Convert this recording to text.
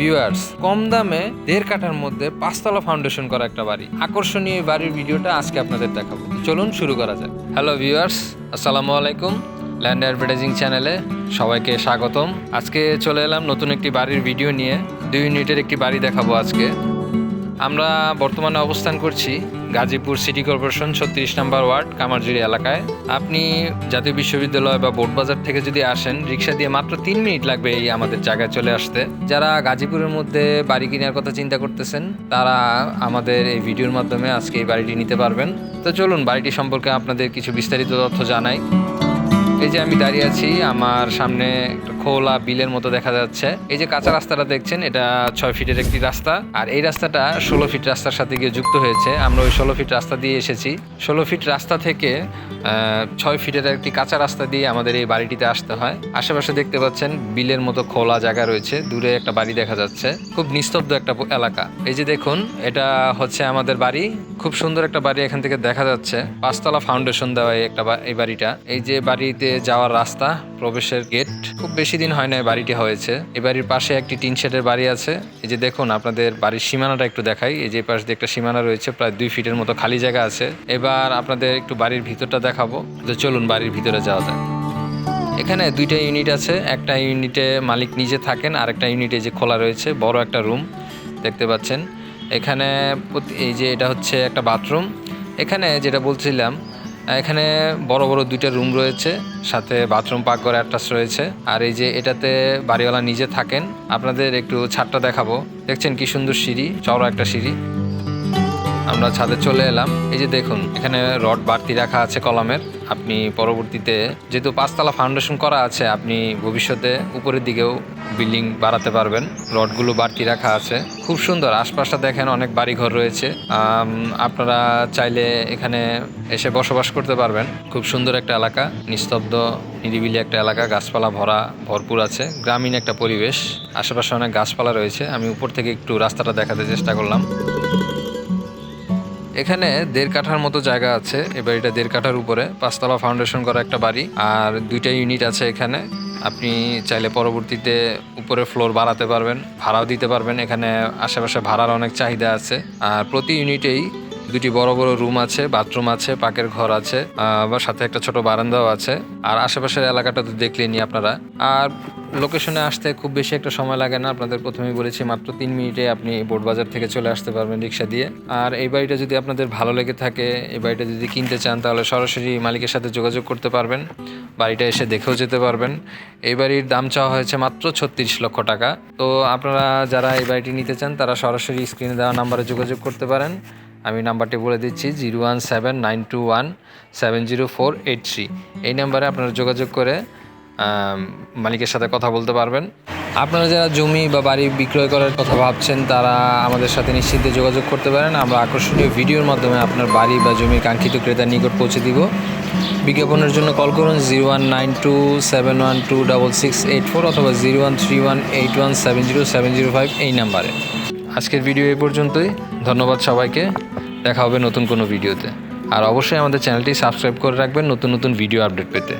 Viewers কম দামে দেড় কাঠার মধ্যে পাঁচতলা ফাউন্ডেশন করা একটা বাড়ি। আকর্ষণীয় এই বাড়ির ভিডিওটা আজকে আপনাদের দেখাবো। চলুন শুরু করা যাক। হ্যালো ভিউয়ার্স আসসালামু আলাইকুম। ল্যান্ড অ্যাডভার্টাইজিং চ্যানেলে সবাইকে স্বাগতম। আজকে চলে এলাম নতুন একটি বাড়ির ভিডিও নিয়ে। দুই ইউনিটের একটি বাড়ি দেখাবো আজকে। আমরা বর্তমানে অবস্থান করছি গাজীপুর সিটি কর্পোরেশন ছত্রিশ নম্বর ওয়ার্ড কামারজুরি এলাকায়। আপনি জাতীয় বিশ্ববিদ্যালয় বা বোটবাজার থেকে যদি আসেন, রিক্সা দিয়ে মাত্র তিন মিনিট লাগবে এই আমাদের জায়গায় চলে আসতে। যারা গাজীপুরের মধ্যে বাড়ি কেনার কথা চিন্তা করতেছেন, তারা আমাদের এই ভিডিওর মাধ্যমে আজকে এই বাড়িটি নিতে পারবেন। তো চলুন, বাড়িটি সম্পর্কে আপনাদের কিছু বিস্তারিত তথ্য জানাই। এই যে আমি দাঁড়িয়ে আছি, আমার সামনে খোলা বিলের মতো দেখা যাচ্ছে। এই যে কাঁচা রাস্তাটা দেখছেন, এটা ছয় ফিটের একটি রাস্তা। আর এই রাস্তাটা ষোলো ফিট রাস্তার সাথে গিয়ে যুক্ত হয়েছে। আমরা ওই ষোলো ফিট রাস্তা দিয়ে এসেছি। ষোলো ফিট রাস্তা থেকে ছয় ফিটের একটি কাঁচা রাস্তা দিয়ে আমাদের এই বাড়িটিতে আসতে হয়। আশেপাশে দেখতে পাচ্ছেন, বিলের মতো খোলা জায়গা রয়েছে। দূরে একটা বাড়ি দেখা যাচ্ছে। খুব নিস্তব্ধ একটা এলাকা। এই যে দেখুন, এটা হচ্ছে আমাদের বাড়ি। খুব সুন্দর একটা বাড়ি এখান থেকে দেখা যাচ্ছে। পাঁচতলা ফাউন্ডেশন দেওয়া এই একটা এই বাড়িটা। এই যে বাড়িতে যাওয়ার রাস্তা, প্রবেশের গেট খুব বেশি দিন হয় না বাড়িটি হয়েছে। এই বাড়ির পাশে একটি টিন শেডের বাড়ি আছে। এই যে দেখুন, আপনাদের বাড়ির সীমানাটা একটু দেখাই। এই যে পাশ দিয়ে একটা সীমানা রয়েছে, প্রায় দুই ফিটের মতো খালি জায়গা আছে। এবার আপনাদের একটু বাড়ির ভিতরটা দেখাবো। তো চলুন বাড়ির ভিতরে যাওয়া যাক। এখানে দুইটা ইউনিট আছে। একটা ইউনিটে মালিক নিজে থাকেন, আর একটা ইউনিটে যে খোলা রয়েছে, বড় একটা রুম দেখতে পাচ্ছেন। এখানে এই যে এটা হচ্ছে একটা বাথরুম এখানে যেটা বলছিলাম এখানে বড় বড় দুইটা রুম রয়েছে, সাথে বাথরুম, পাকঘর, অ্যাটাচ রয়েছে। আর এই যে এটাতে বাড়িওয়ালা নিজে থাকেন, আপনাদের একটু ছাদটা দেখাবো। দেখছেন কি সুন্দর সিঁড়ি, চওড়া একটা সিঁড়ি। আমরা ছাদে চলে এলাম। এই যে দেখুন, এখানে রড বাড়তি রাখা আছে কলমের। আপনি পরবর্তীতে যেহেতু পাঁচতলা ফাউন্ডেশন করা আছে, আপনি ভবিষ্যতে উপরের দিকেও বিল্ডিং বাড়াতে পারবেন। রডগুলো বাড়তি রাখা আছে। খুব সুন্দর, আশপাশটা দেখেন, অনেক বাড়িঘর রয়েছে। আপনারা চাইলে এখানে এসে বসবাস করতে পারবেন। খুব সুন্দর একটা এলাকা, নিস্তব্ধ, নিরিবিলি একটা এলাকা, গাছপালা ভরা, ভরপুর আছে। গ্রামীণ একটা পরিবেশ, আশেপাশে অনেক গাছপালা রয়েছে। আমি উপর থেকে একটু রাস্তাটা দেখাতে চেষ্টা করলাম। এখানে দেড় কাঠার মতো জায়গা আছে। এই বাড়িটা দেড় কাঠার উপরে। পাঁচতলা ফাউন্ডেশন করা একটা বাড়ি। আর দুইটা ইউনিট আছে এখানে। আপনি চাইলে পরবর্তীতে উপরে ফ্লোর বাড়াতে পারবেন, ভাড়াও দিতে পারবেন। এখানে আশেপাশে ভাড়ার অনেক চাহিদা আছে। আর প্রতি ইউনিটেই দুটি বড় বড় রুম আছে, বাথরুম আছে, পাকের ঘর আছে বা সাথে একটা ছোট বারান্দাও আছে। আর আশেপাশের এলাকাটা তো দেখলেনি আপনারা। আর লোকেশনে আসতে খুব বেশি একটা সময় লাগে না। আপনাদের প্রথমেই বলেছি, মাত্র তিন মিনিটে আপনি বোট বাজার থেকে চলে আসতে পারবেন রিক্সা দিয়ে। আর এই বাড়িটা যদি আপনাদের ভালো লেগে থাকে, এই বাড়িটা যদি কিনতে চান, তাহলে সরাসরি মালিকের সাথে যোগাযোগ করতে পারবেন। বাড়িটা এসে দেখেও যেতে পারবেন। এই বাড়ির দাম চাওয়া হয়েছে মাত্র ছত্রিশ লক্ষ টাকা। তো আপনারা যারা এই বাড়িটি নিতে চান, তারা সরাসরি স্ক্রিনে দেওয়া নাম্বারে যোগাযোগ করতে পারেন। আমি নাম্বারটি বলে দিচ্ছি zero one seven nine two one seven zero four eight three. এই নাম্বারে আপনারা যোগাযোগ করে মালিকের সাথে কথা বলতে পারবেন। আপনারা যারা জমি বা বাড়ি বিক্রয় করার কথা ভাবছেন, তারা আমাদের সাথে নিশ্চিন্তে যোগাযোগ করতে পারেন। আমরা আকর্ষণীয় ভিডিওর মাধ্যমে আপনার বাড়ি বা জমির কাঙ্ক্ষিত ক্রেতার নিকট পৌঁছে দিব। বিজ্ঞাপনের জন্য কল করুন zero one nine two seven one two double six eight four অথবা zero one three one eight one seven zero seven zero five এই নাম্বারে। আজকের ভিডিও এই পর্যন্তই। ধন্যবাদ সবাইকে। দেখা হবে নতুন কোনো ভিডিওতে। আর অবশ্যই আমাদের চ্যানেলটি সাবস্ক্রাইব করে রাখবেন নতুন নতুন ভিডিও আপডেট পেতে।